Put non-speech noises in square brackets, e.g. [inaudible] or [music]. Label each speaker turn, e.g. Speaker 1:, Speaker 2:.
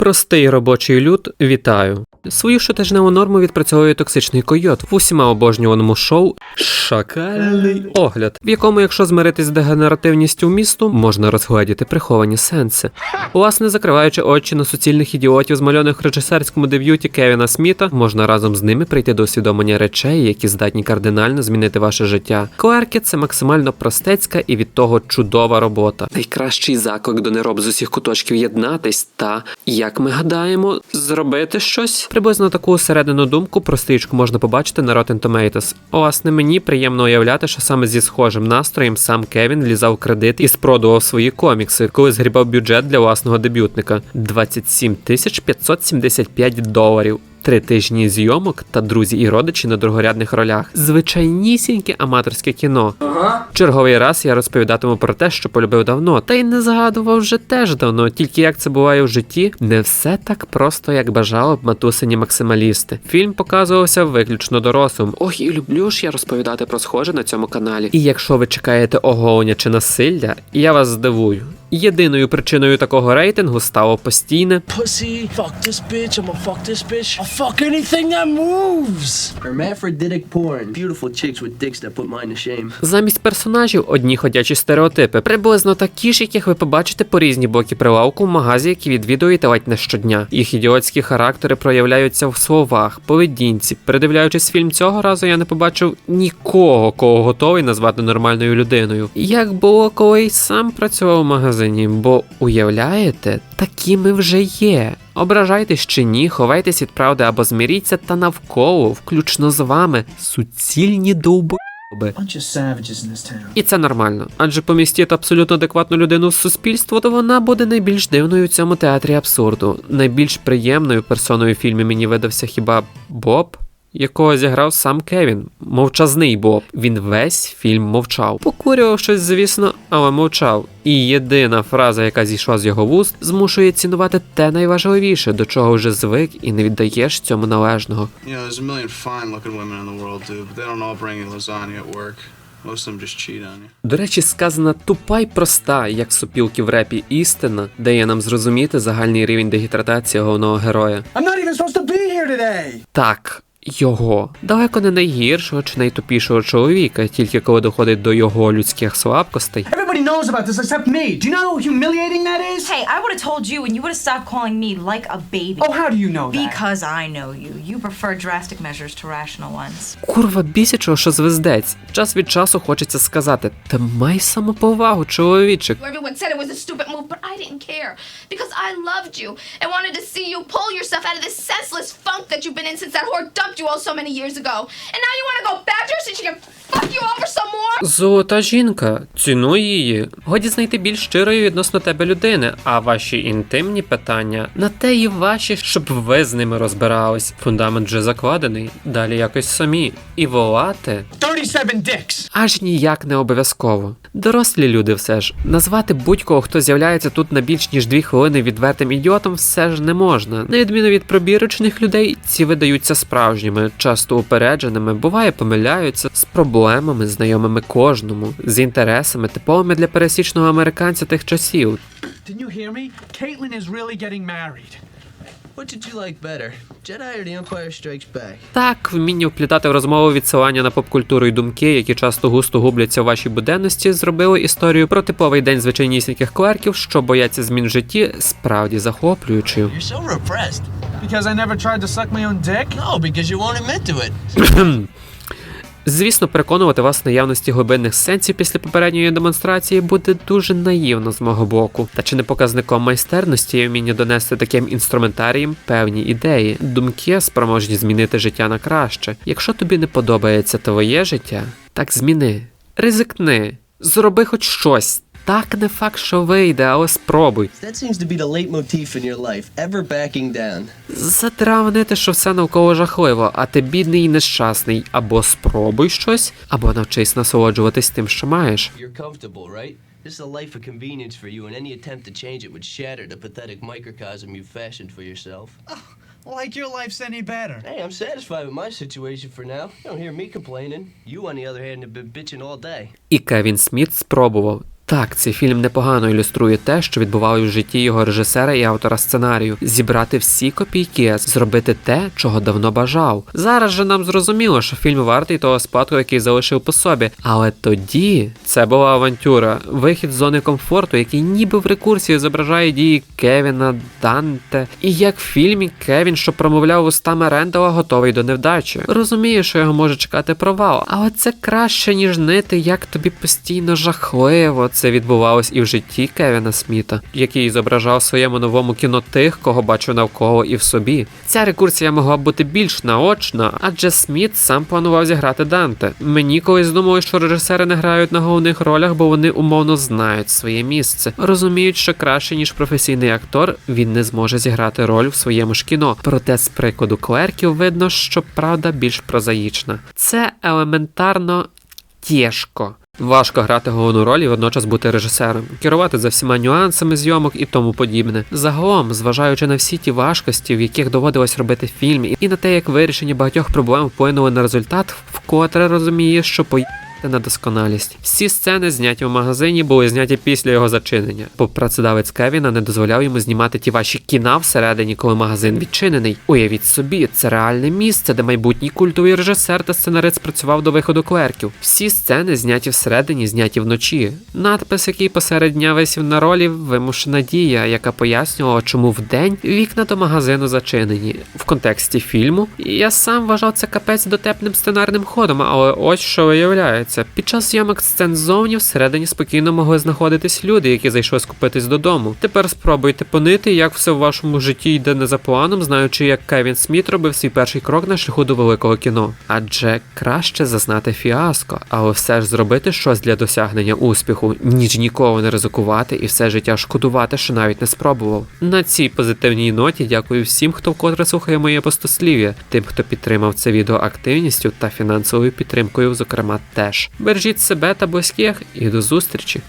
Speaker 1: Простий робочий люд, вітаю. Свою щотижневу норму відпрацьовує токсичний койот в усіма обожнюваному шоу Шакальний огляд, в якому, якщо змиритись з дегенеративністю місту, можна розгледіти приховані сенси. Власне, закриваючи очі на суцільних ідіотів, змальованих в режисерському деб'юті Кевіна Сміта, можна разом з ними прийти до усвідомлення речей, які здатні кардинально змінити ваше життя. Клерки це максимально простецька і від того чудова робота. Найкращий заклик до нероб з усіх куточків єднатись та, як ми гадаємо, зробити щось. Приблизно таку середину думку про стрічку можна побачити на Rotten Tomatoes. Власне, мені приємно уявляти, що саме зі схожим настроєм сам Кевін лізав кредит і спродував свої комікси, коли згрібав бюджет для власного дебютника 27 тисяч 575 доларів. Три тижні зйомок та друзі і родичі на другорядних ролях. Звичайнісіньке аматорське кіно. Черговий раз я розповідатиму про те, що полюбив давно, та й не згадував вже теж давно. Тільки як це буває в житті, не все так просто, як бажали б матусині максималісти. Фільм показувався виключно дорослим. Ох, і люблю ж я розповідати про схоже на цьому каналі. І якщо ви чекаєте оголення чи насилля, я вас здивую. Єдиною причиною такого рейтингу стало постійне
Speaker 2: Pussy, fuck this bitch, I'm gonna fuck this bitch. I'll fuck anything that moves.
Speaker 3: Hermaphroditic porn. Beautiful chicks with dicks that put mine to shame.
Speaker 1: Замість персонажів одні ходячі стереотипи, приблизно такі ж, яких ви побачите по різні боки прилавку в магазі, які відвідуєте ледь не щодня. Їх ідіотські характери проявляються в словах, поведінці. Передивляючись фільм цього разу, я не побачив нікого, кого готовий назвати нормальною людиною. Як було, коли й сам працював в магазині, бо уявляєте, такі ми вже є. Ображайтесь чи ні, ховайтесь від правди або зміріться, та навколо, включно з вами, суцільні
Speaker 2: town.
Speaker 1: І це нормально, адже помістити абсолютно адекватну людину в суспільство, то вона буде найбільш дивною в цьому театрі абсурду. Найбільш приємною персоною в фільмі мені видався хіба Боб, якого зіграв сам Кевін. Мовчазний Боб. Він весь фільм мовчав. Покурював щось, звісно, але мовчав. І єдина фраза, яка зійшла з його вуст, змушує цінувати те найважливіше, до чого вже звик і не віддаєш цьому належного. До речі, сказана тупа й проста, як сопілки в репі істина, дає нам зрозуміти загальний рівень дегідратації головного героя.
Speaker 2: I'm not even supposed to be here today.
Speaker 1: Так, його далеко не найгіршого чи найтупішого чоловіка, тільки коли доходить до його людських слабкостей.
Speaker 2: Everybody knows about this except me. Do you know how humiliating that is?
Speaker 4: Hey, I would have told you and you would have stopped calling me like a baby.
Speaker 2: Oh, how do you know that?
Speaker 4: Because I know you. You prefer drastic measures to rational ones.
Speaker 1: Курва бісячого, що звездець. Час від часу хочеться сказати: та май самоповагу, чоловічик.
Speaker 5: Everyone said it was a stupid move, but I didn't care because I loved you and wanted to see you pull yourself out of this senseless funk that you've been in since that whore dumped you all so many years ago. And now you want to go back to her so she can
Speaker 1: Золота жінка, цінуй її. Годі знайти більш щирої відносно тебе людини, а ваші інтимні питання на те і ваші, щоб ви з ними розбирались. Фундамент вже закладений. Далі якось самі. І волати
Speaker 2: 37 dicks.
Speaker 1: аж ніяк не обов'язково. Дорослі люди все ж. Назвати будь-кого, хто з'являється тут на більш ніж дві хвилини відвертим ідіотом, все ж не можна. На відміну від пробірочних людей, ці видаються справжніми, часто упередженими, буває помиляються з проблемами, знайомими кожному, з інтересами, типовими для пересічного американця тих часів.
Speaker 2: Didn't you hear me? Caitlin is really getting married.
Speaker 3: What did you like better? Jedi or The Empire Strikes Back?
Speaker 1: Так, вміння вплітати в розмову відсилання на попкультуру і думки, які часто густо губляться в вашій буденності, зробили історію про типовий день звичайнісіньких клерків, що бояться змін в житті, справді захоплюючою.
Speaker 3: You're so repressed.
Speaker 2: Because I never tried to suck my own dick?
Speaker 3: No, because you won't admit to it. [clears throat]
Speaker 1: Звісно, переконувати вас в наявності глибинних сенсів після попередньої демонстрації буде дуже наївно з мого боку. Та чи не показником майстерності є вміння донести таким інструментарієм певні ідеї, думки спроможні змінити життя на краще. Якщо тобі не подобається твоє життя, так зміни, ризикни, зроби хоч щось. Так не факт, що вийде, але спробуй. Затравнити, що все навколо жахливо, а ти бідний і нещасний. Або спробуй щось, або навчись насолоджуватись тим, що маєш.
Speaker 3: This is a life of convenience for you, and any attempt to change it would shatter the pathetic microcosm you've fashioned for yourself.
Speaker 2: Oh, Like your life's any better.
Speaker 3: Hey, I'm satisfied with my situation for now. You don't hear me complaining. You, on the other hand, have been bitching all day.
Speaker 1: І Кевін Сміт спробував. Так, цей фільм непогано ілюструє те, що відбувалося в житті його режисера і автора сценарію, зібрати всі копійки, зробити те, чого давно бажав. Зараз же нам зрозуміло, що фільм вартий того спадку, який залишив по собі. Але тоді це була авантюра, вихід з зони комфорту, який ніби в рекурсії зображає дії Кевіна, Данте. І як в фільмі Кевін, що промовляв устами Рендала, готовий до невдачі. Розумію, що його може чекати провал, але це краще, ніж нити, як тобі постійно жахливо. Це відбувалось і в житті Кевіна Сміта, який зображав своєму новому кіно тих, кого бачу навколо і в собі. Ця рекурсія могла б бути більш наочна, адже Сміт сам планував зіграти Данте. Мені колись думали, що режисери не грають на головних ролях, бо вони умовно знають своє місце. Розуміють, що краще ніж професійний актор він не зможе зіграти роль в своєму ж кіно. Проте з прикладу клерків видно, що правда більш прозаїчна. Це елементарно тяжко. Важко грати головну роль і водночас бути режисером, керувати за всіма нюансами зйомок і тому подібне. Загалом, зважаючи на всі ті важкості, в яких доводилось робити фільм, і на те, як вирішення багатьох проблем вплинули на результат, вкотре розуміє, що по на досконалість. Всі сцени, зняті в магазині, були зняті після його зачинення, бо працедавець Кевіна не дозволяв йому знімати ті ваші кіна всередині, коли магазин відчинений. Уявіть собі, це реальне місце, де майбутній культовий режисер та сценарист працював до виходу клерків. Всі сцени зняті всередині, зняті вночі. Надпис, який посеред дня висів на ролі, вимушена дія, яка пояснювала, чому вдень вікна до магазину зачинені. В контексті фільму я сам вважав це капець дотепним сценарним ходом, але ось що виявляється. Під час зйомок сцен ззовні всередині спокійно могли знаходитись люди, які зайшли скупитись додому. Тепер спробуйте понити, як все в вашому житті йде не за планом, знаючи, як Кевін Сміт робив свій перший крок на шляху до великого кіно. Адже краще зазнати фіаско, але все ж зробити щось для досягнення успіху, ніж ніколи не ризикувати і все життя шкодувати, що навіть не спробував. На цій позитивній ноті дякую всім, хто вкотре слухає моє постослів'я, тим, хто підтримав це відео активністю та фінансовою підтримкою, зокрема, теж. Бережіть себе та близьких і до зустрічі!